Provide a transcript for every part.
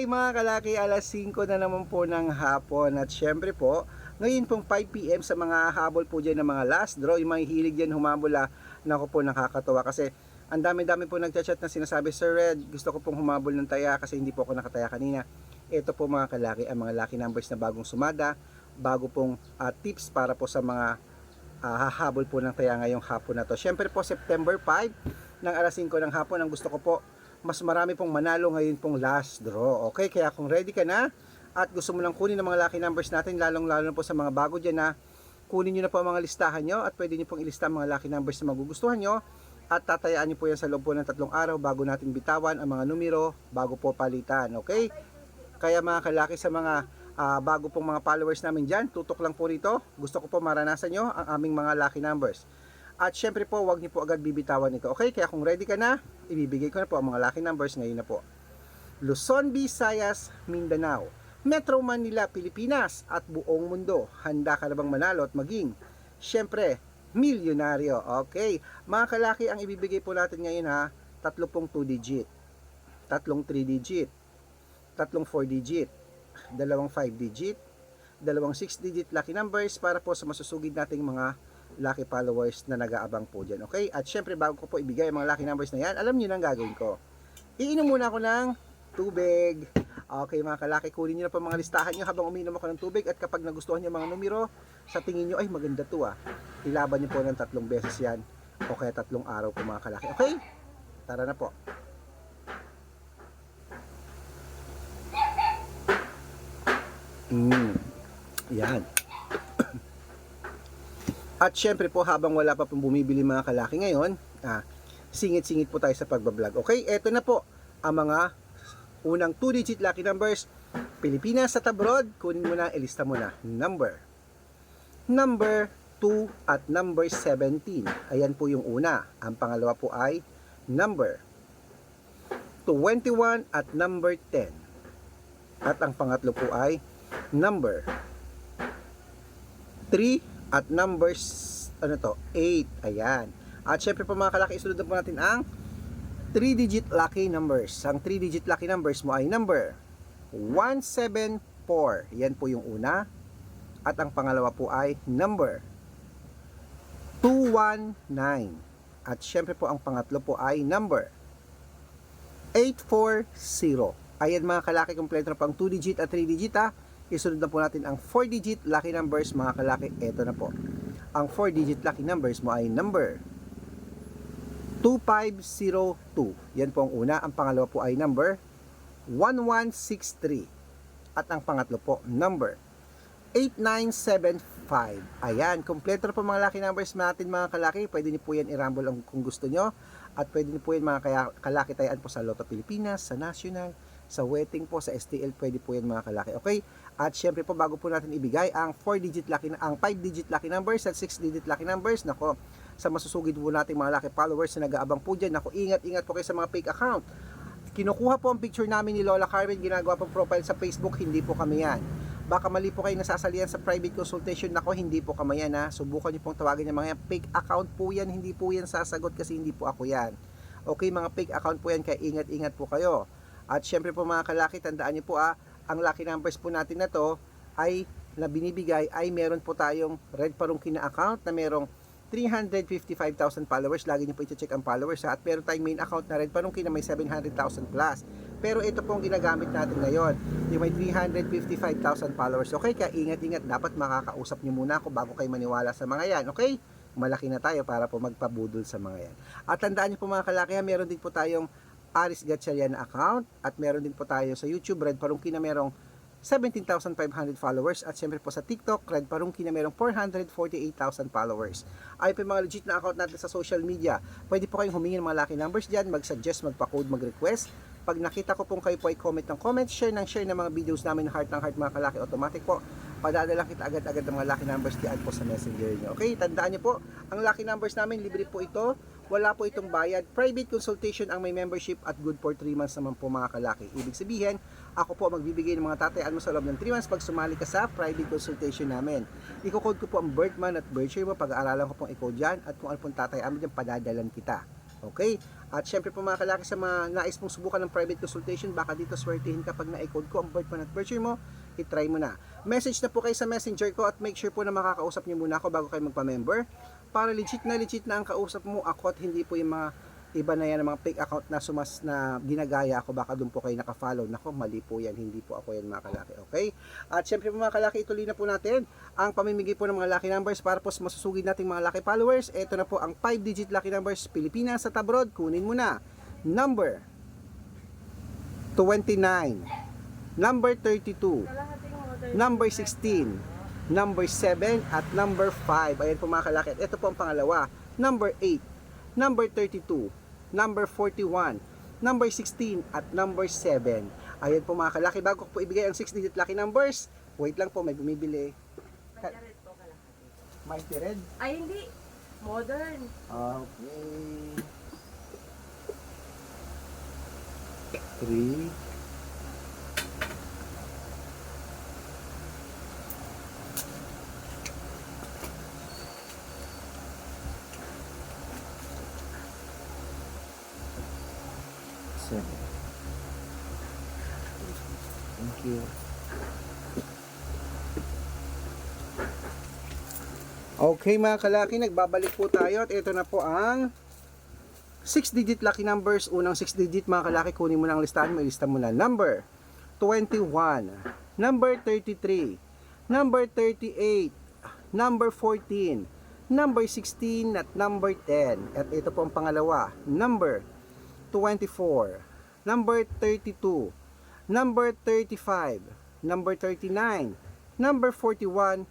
Okay mga kalaki, alas 5 na naman po ng hapon at syempre po, ngayon pong 5pm sa mga habol po dyan ng mga last draw, yung mga hilig dyan humabol ah, naku po nakakatawa kasi ang dami-dami po nagchat-chat na sinasabi, Sir Red, gusto ko pong humabol ng taya kasi hindi po ako nakataya kanina. Ito po mga kalaki, ang mga lucky numbers na bagong sumada, bago pong ah, tips para po sa mga ah, hahabol po ng taya ngayong hapon na to. Syempre po September 5 ng alas 5 ng hapon, ang gusto ko po mas marami pong manalo ngayon pong last draw. Okay, kaya kung ready ka na at gusto mo nang kunin ang mga lucky numbers natin, lalong-lalo na po sa mga bago dyan na kunin nyo na po ang mga listahan nyo at pwede nyo pong ilista ang mga lucky numbers na magugustuhan nyo at tatayaan nyo po yan sa loob po ng tatlong araw bago natin bitawan ang mga numero bago po palitan. Okay? Kaya mga kalaki sa mga ah, bago pong mga followers namin dyan, tutok lang po rito. Gusto ko po maranasan nyo ang aming mga lucky numbers. At syempre po, wag niyo po agad bibitawan ito. Okay? Kaya kung ready ka na, ibibigay ko na po ang mga lucky numbers ngayon na po. Luzon, Visayas, Mindanao, Metro Manila, Pilipinas at buong mundo. Handa ka na bang manalo at maging, syempre, milyonaryo. Okay. Mga kalaki, ang ibibigay po natin ngayon ha, tatlo pong 2 digit, tatlong 3 digit, tatlong 4 digit, dalawang 5 digit, dalawang 6 digit lucky numbers para po sa masusugid nating mga lucky followers na nag-aabang po dyan. Okay? At syempre, bago ko po ibigay ang mga lucky numbers na yan, alam niyo na gagawin ko. Iinom muna ako ng tubig. Okay mga kalaki, kunin nyo na po mga listahan nyo habang uminom ako ng tubig at kapag nagustuhan nyo mga numero, sa tingin nyo, ay maganda to ah. Ilaban nyo po ng tatlong beses yan o kaya tatlong araw po mga kalaki. Okay? Tara na po. Mm. Yan. At syempre po habang wala pa pong bumibili mga kalaki ngayon, ah, singit-singit po tayo sa pagbablog. Okay, eto na po ang mga unang 2-digit lucky numbers. Pilipinas at abroad, kunin mo na, ilista mo na. Number. Number 2 at number 17. Ayan po yung una. Ang pangalawa po ay number 21 at number 10. At ang pangatlo po ay number 3 at numbers ano to 8 ayan. At syempre po mga kalaki isunod po natin ang 3 digit lucky numbers. Ang 3 digit lucky numbers mo ay number 174 yan po yung una. At ang pangalawa po ay number 219 at syempre po ang pangatlo po ay number 840 ayan mga kalaki kompleto na pang 2 digit at 3 digit ha isunod na po natin ang 4 digit lucky numbers mga kalaki. Eto na po. Ang 4 digit lucky numbers mo ay number 2502 yan po ang una. Ang pangalawa po ay number 1163 at ang pangatlo po number 8975 ayan kompleto na po mga lucky numbers natin mga kalaki. Pwede niyo po yan i-rumble kung gusto nyo at pwede niyo po yan mga kalaki tayaan po sa Lotto Pilipinas sa National sa wedding po, sa STL, pwede po yan mga kalaki. Okay? At syempre po, bago po natin ibigay ang 4-digit lucky, ang 5-digit lucky numbers at 6-digit lucky numbers, nako, sa masusugid po natin mga lucky followers na nag-aabang po dyan, nako, ingat-ingat po kayo sa mga fake account. Kinukuha po ang picture namin ni Lola Carmen, ginagawa pong profile sa Facebook, hindi po kami yan. Baka mali po kayo nasasalihan sa private consultation, nako, hindi po kami yan ha. Subukan niyo pong tawagin yung mga yan. fake account po yan, hindi po yan sasagot kasi hindi po ako yan. Okay, mga fake account po yan, kaya ingat-ingat po kayo. At syempre po mga kalaki, tandaan niyo po ah, ang lucky numbers po natin na to ay na binibigay ay meron po tayong Red Parungkin na account na merong 355,000 followers. Lagi niyo po i-check ang followers ha. At meron tayong main account na Red Parungkin na may 700,000 plus. Pero ito po ang ginagamit natin ngayon. Yung may 355,000 followers. Okay, kaya ingat-ingat. Dapat makakausap niyo muna ako bago kayo maniwala sa mga yan. Okay? Malaki na tayo para po magpabudol sa mga yan. At tandaan niyo po mga kalaki, ha, meron din po tayong Aris Gatchalian account at meron din po tayo sa YouTube Red Parungki na merong 17,500 followers at siyempre po sa TikTok Red Parungki na merong 448,000 followers. Ay po yung mga legit na account natin sa social media. Pwede po kayong humingi ng mga lucky numbers dyan, mag-suggest, magpa-code, mag-request. Pag nakita ko pong kayo po ay comment ng comment, share ng share ng mga videos namin heart ng heart mga kalaki automatic po. Padadala kita agad-agad ng mga lucky numbers diyan po sa messenger niyo. Okay, tandaan niyo po, ang lucky numbers namin libre po ito. Wala po itong bayad. Private consultation ang may membership at good for 3 months naman po mga kalaki. Ibig sabihin, ako po magbibigay ng mga tatayaan mo sa loob ng 3 months pag sumali ka sa private consultation namin. Iko-code ko po ang birth month at birth year mo. Pag-aaralan ko pong i-code yan at kung ano pong tatayaan mo dyan, padadalan kita. Okay? At syempre po mga kalaki sa mga nais mong subukan ng private consultation, baka dito swertihin kapag na-code ko ang birth month at birth year mo, itry mo na. Message na po kayo sa messenger ko at make sure po na makakausap niyo muna ako bago kayo magpa-member para legit na legit na ang kausap mo ako at hindi po yung mga iba na yan mga fake account na sumas na ginagaya ako baka doon po kayo naka-follow. Nako mali po yan. Hindi po ako yan mga kalaki okay? At syempre po mga kalaki ituloy na po natin ang pamimigay po ng mga lucky numbers para po masusugid nating mga lucky followers. Ito na po ang 5 digit lucky numbers. Pilipinas sa Tabrod kunin mo na. Number 29 number 32 number 16 number 7 at number 5 ayan po mga kalaki ito po ang pangalawa. Number 8 number 32 number 41 number 16 at number 7 ayan po mga kalaki bago ko po ibigay ang 6 digit lucky numbers wait lang po may bumibili. Red po kalahati. Mighty Red? Ay, hindi. Modern. okay. 3 Thank you. Okay mga kalaki, nagbabalik po tayo at ito na po ang 6 digit lucky numbers. Unang 6 digit mga kalaki, kunin mo ang listahan mo, ilista mo na. Number 21, number 33, number 38, number 14, number 16 at number 10. At ito po ang pangalawa, number 24, number 32, number 35, number 39, number 41,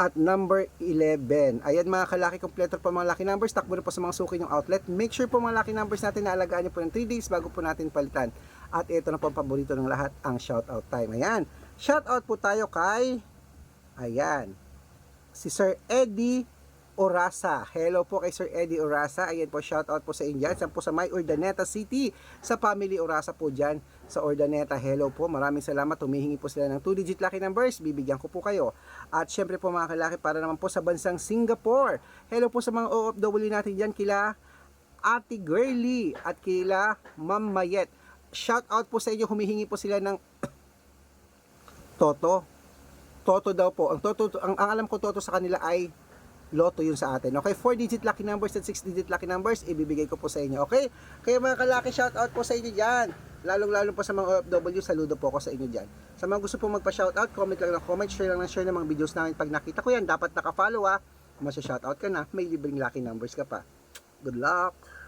at number 11. Ayan mga kalaki kompleto po mga lucky numbers. Takbo na po sa mga suki yung outlet. Make sure po mga lucky numbers natin na alagaan nyo po ng 3 days bago po natin palitan. At ito na po ang paborito ng lahat, ang shoutout time. Ayan. Shoutout po tayo kay, ayan, si Sir Eddie Orasa. Hello po kay Sir Eddie Orasa. Ayan po, shoutout po sa inyo. Saan po sa May Urdaneta City. Sa family Orasa po dyan sa Urdaneta. Hello po. Maraming salamat. Humihingi po sila ng 2-digit lucky numbers. Bibigyan ko po kayo. At syempre po mga kalaki para naman po sa bansang Singapore. Hello po sa mga OFW natin dyan. Kila Ate Girly at kila Ma'am Mayet. Shoutout po sa inyo. Humihingi po sila ng Toto. Toto daw po. Ang Toto, ang, ang alam ko Toto sa kanila ay Lotto yun sa atin. Okay, 4 digit lucky numbers at 6 digit lucky numbers, ibibigay ko po sa inyo. Okay? Kaya mga kalaki, shout out po sa inyo dyan. Lalong-lalo po sa mga OFW, saludo po ako sa inyo dyan. Sa mga gusto po magpa-shout out, comment lang ng comment, share lang ng share ng mga videos namin. Pag nakita ko yan, dapat naka-follow ah. Kung masya-shout out ka na, may libreng lucky numbers ka pa. Good luck!